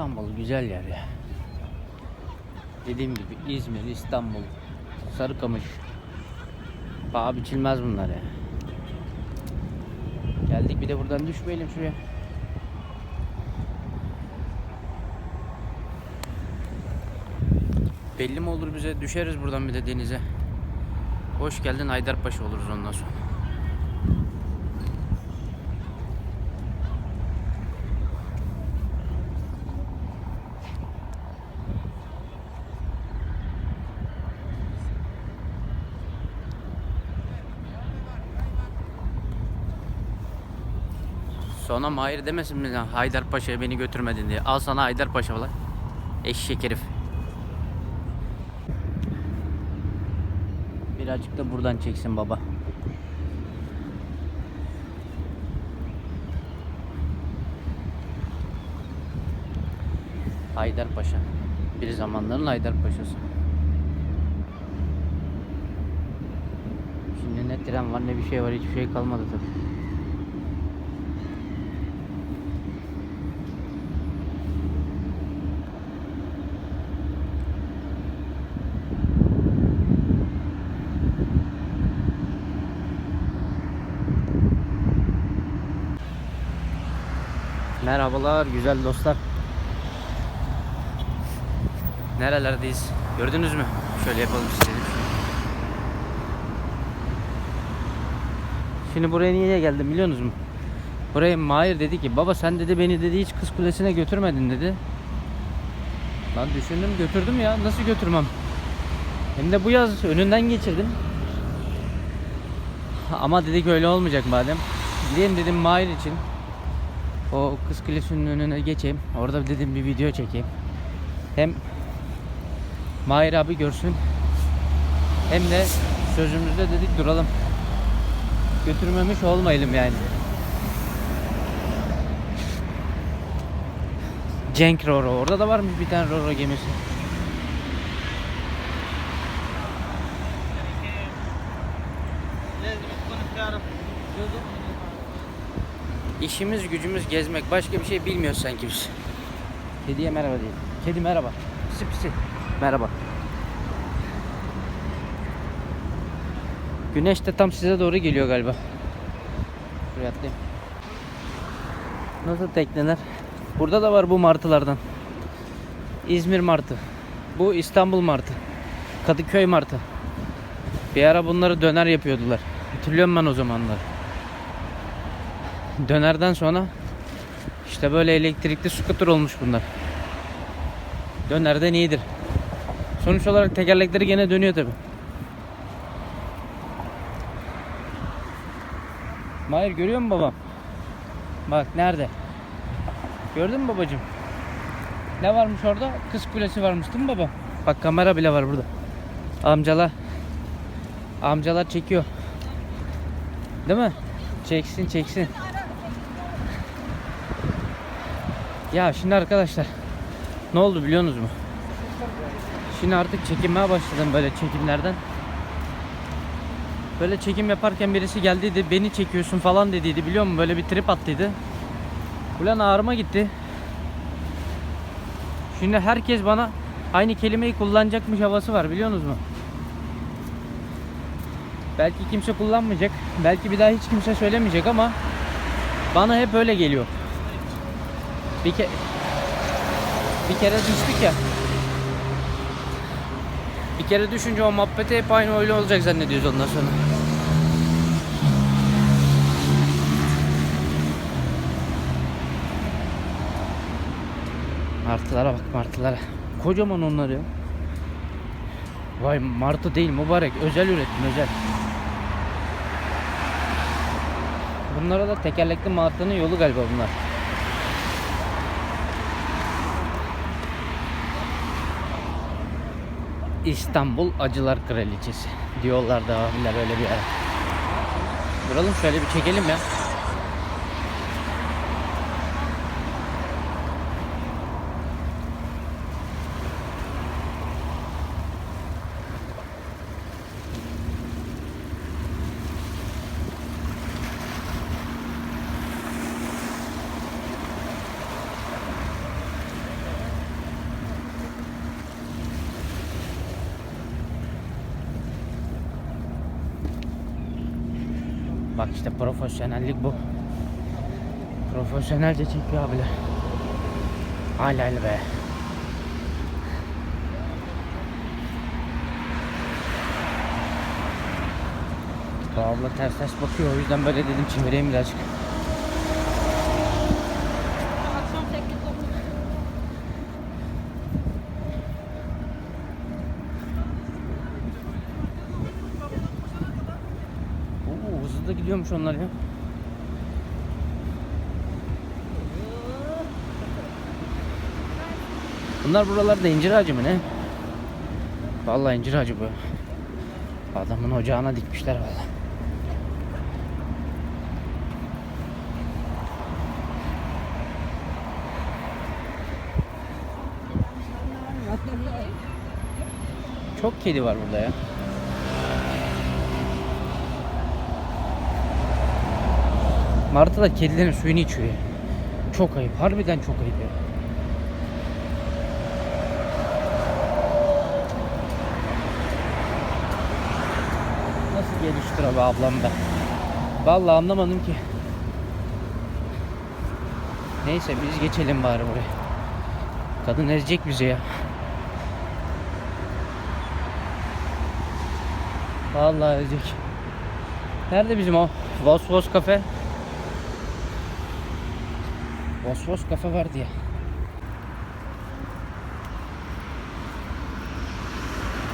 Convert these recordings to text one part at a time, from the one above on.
İstanbul güzel yer ya. Dediğim gibi İzmir, İstanbul, Sarıkamış. Paha biçilmez bunlar ya. Geldik bir de buradan düşmeyelim şuraya. Belli mi olur bize? Düşeriz buradan bir de denize. Hoş geldin Haydarpaşa oluruz ondan sonra. Sonra Mahir demesin mi lan Haydarpaşa'ya beni götürmedin diye. Al sana Haydarpaşa falan. Eşek herif. Birazcık da buradan çeksin baba. Haydarpaşa. Bir zamanların Haydarpaşa'sı. Şimdi ne tren var ne bir şey var hiçbir şey kalmadı tabii. Merhabalar güzel dostlar. Nerelerdeyiz? Gördünüz mü? Şöyle yapalım istedim. Şimdi buraya niye geldim biliyor musunuz? Buraya Mahir dedi ki baba sen dedi beni dedi hiç kız kulesine götürmedin dedi. Lan düşündüm götürdüm ya nasıl götürmem? Hem de bu yaz önünden geçirdim. Ama dedik öyle olmayacak madem. Gideyim dedim Mahir için. O kız kulesinin önüne geçeyim. Orada dedim bir video çekeyim. Hem Mahir abi görsün. Hem de sözümüzde dedik duralım. Götürmemiş olmayalım yani. Cenk Roro. Orada da varmış bir tane Roro gemisi. İşimiz gücümüz gezmek. Başka bir şey bilmiyoruz sanki biz. Kediye merhaba diyelim. Kedi merhaba. Pisi pisi. Merhaba. Güneş de tam size doğru geliyor galiba. Şuraya atlayayım. Nasıl tekneler? Burada da var bu martılardan. İzmir martı. Bu İstanbul martı. Kadıköy martı. Bir ara bunları döner yapıyordular. Hatırlıyorum ben o zamanları. Dönerden sonra işte böyle elektrikli scooter olmuş bunlar. Dönerden iyidir. Sonuç olarak tekerlekleri gene dönüyor tabi. Mahir görüyor musun babam? Bak nerede? Gördün mü babacığım? Ne varmış orada? Kız kulesi varmış değil mi baba? Bak kamera bile var burada. Amcalar. Amcalar çekiyor. Değil mi? Çeksin çeksin. Ya şimdi arkadaşlar ne oldu biliyorsunuz mu? Şimdi artık çekinmeye başladım böyle çekimlerden. Böyle çekim yaparken birisi geldiydi beni çekiyorsun falan dediydi biliyor musun? Böyle bir trip attıydı. Ulan ağrıma gitti. Şimdi herkes bana aynı kelimeyi kullanacakmış havası var biliyorsunuz mu? Belki kimse kullanmayacak. Belki bir daha hiç kimse söylemeyecek ama bana hep öyle geliyor. Bir ke bir kere düştük ya. Bir kere düşünce o muhabbete hep aynı öyle olacak zannediyoruz ondan sonra. Martılara bak martılara. Kocaman onlar ya. Vay martı değil mübarek. Özel üretim özel. Bunlara da tekerlekli martının yolu galiba bunlar. İstanbul Acılar Kraliçesi diyorlardı abiler öyle bir ara. Duralım şöyle bir çekelim ya. Bak işte profesyonellik bu. Profesyonelce çekiyor abiler. Hala be. Abla ters ters bakıyor o yüzden böyle dedim çevireyim birazcık. Gidiyormuş onlar ya. Bunlar buralarda incir ağacı mı ne? Vallahi incir ağacı bu. Adamın ocağına dikmişler vallahi. Çok kedi var burada ya. Martı da kedilerin suyunu içiyor. Çok ayıp. Harbiden çok ayıp ya. Nasıl geliştir abi ablam da. Vallahi anlamadım ki. Neyse biz geçelim bari buraya. Kadın ezecek bizi ya. Vallahi ezecek. Nerede bizim o Vos Vos kafe? Vos kafe vardı ya.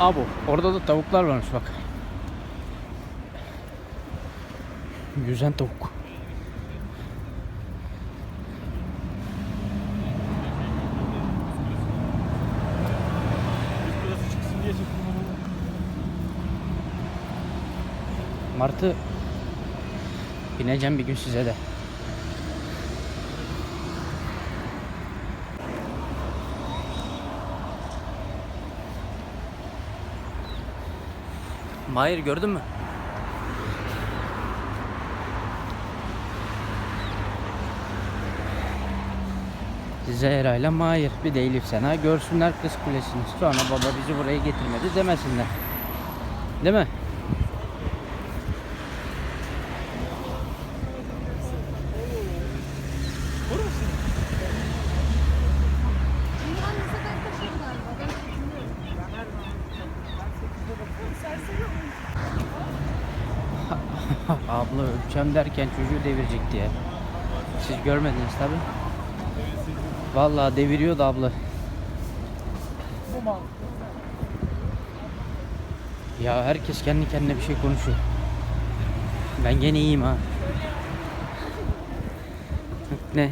Abo orada da tavuklar varmış bak. Yüzen tavuk. Martı bineceğim bir gün size de. Mahir gördün mü? Zehra ile Mahir bir de Elif Sena görsünler kız kulesini. Sonra baba bizi buraya getirmedi demesinler. Değil mi? Bunlar ne kadar taşıyor galiba. Ben bilmiyorum. Öpeceğim derken çocuğu devirecekti ya. Siz görmediniz tabi. Vallahi deviriyordu abla. Ya herkes kendi kendine bir şey konuşuyor. Ben gene iyiyim ha. Ne?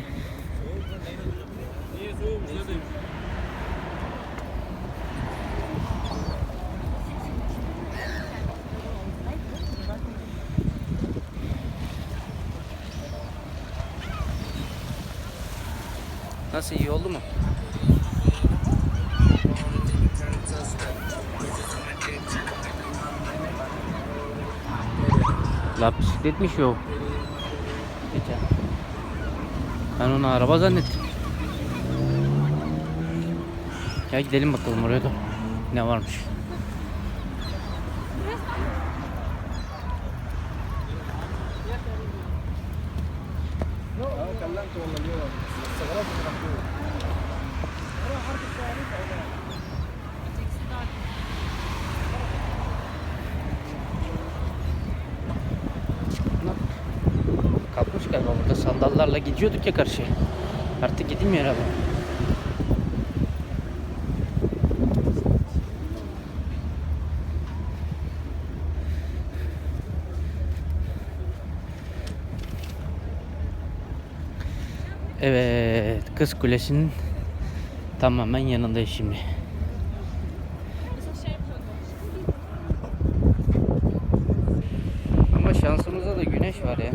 Nasıl iyi oldu mu? La bisikletmiş o. Geçen. Ben onu araba zannettim. Gel gidelim bakalım oraya da. Ne varmış? Kalkmış galiba burada sandallarla gidiyorduk ya karşıya. Artık gidilmiyor herhalde. Evet, Kız Kulesi'nin tamamen yanındayız şimdi. Ama şansımıza da güneş var ya.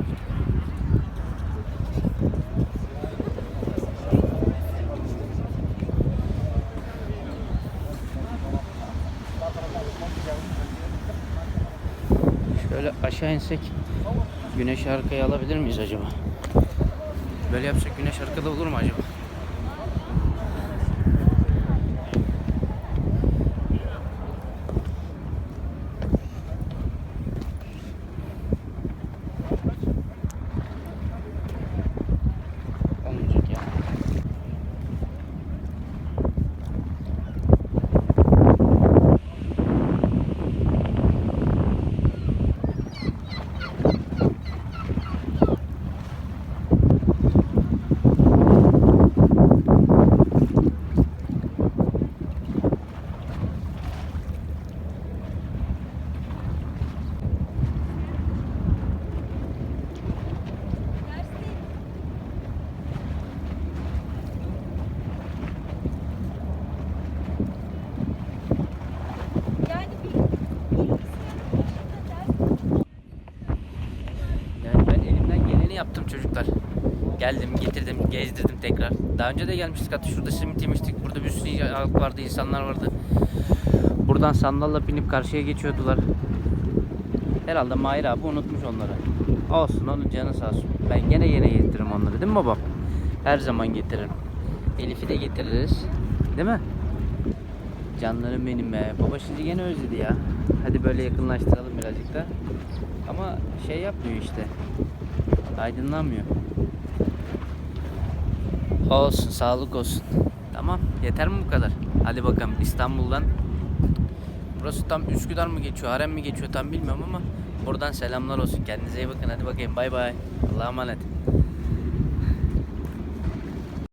Şöyle aşağı insek güneş arkaya alabilir miyiz acaba? Böyle yapsak güneş arkada olur mu acaba? Yaptım çocuklar. Geldim, getirdim, gezdirdim tekrar. Daha önce de gelmiştik hatta şurada simit yemiştik. Burada bir sürü halk vardı, insanlar vardı. Buradan sandalla binip karşıya geçiyordular. Herhalde Mahir abi unutmuş onları. Olsun onun canı sağ olsun. Ben gene yine getiririm onları değil mi babam? Her zaman getiririm. Elif'i de getiririz. Değil mi? Canlarım benim be. Baba şimdi gene özledi ya. Hadi böyle yakınlaştıralım birazcık da. Ama şey yapmıyor işte. Aydınlanmıyor. Olsun, sağlık olsun. Tamam, yeter mi bu kadar? Hadi bakalım İstanbul'dan. Burası tam Üsküdar mı geçiyor, Harem mi geçiyor tam bilmiyorum ama buradan selamlar olsun. Kendinize iyi bakın. Hadi bakayım. Bay bay. Allah'a emanet.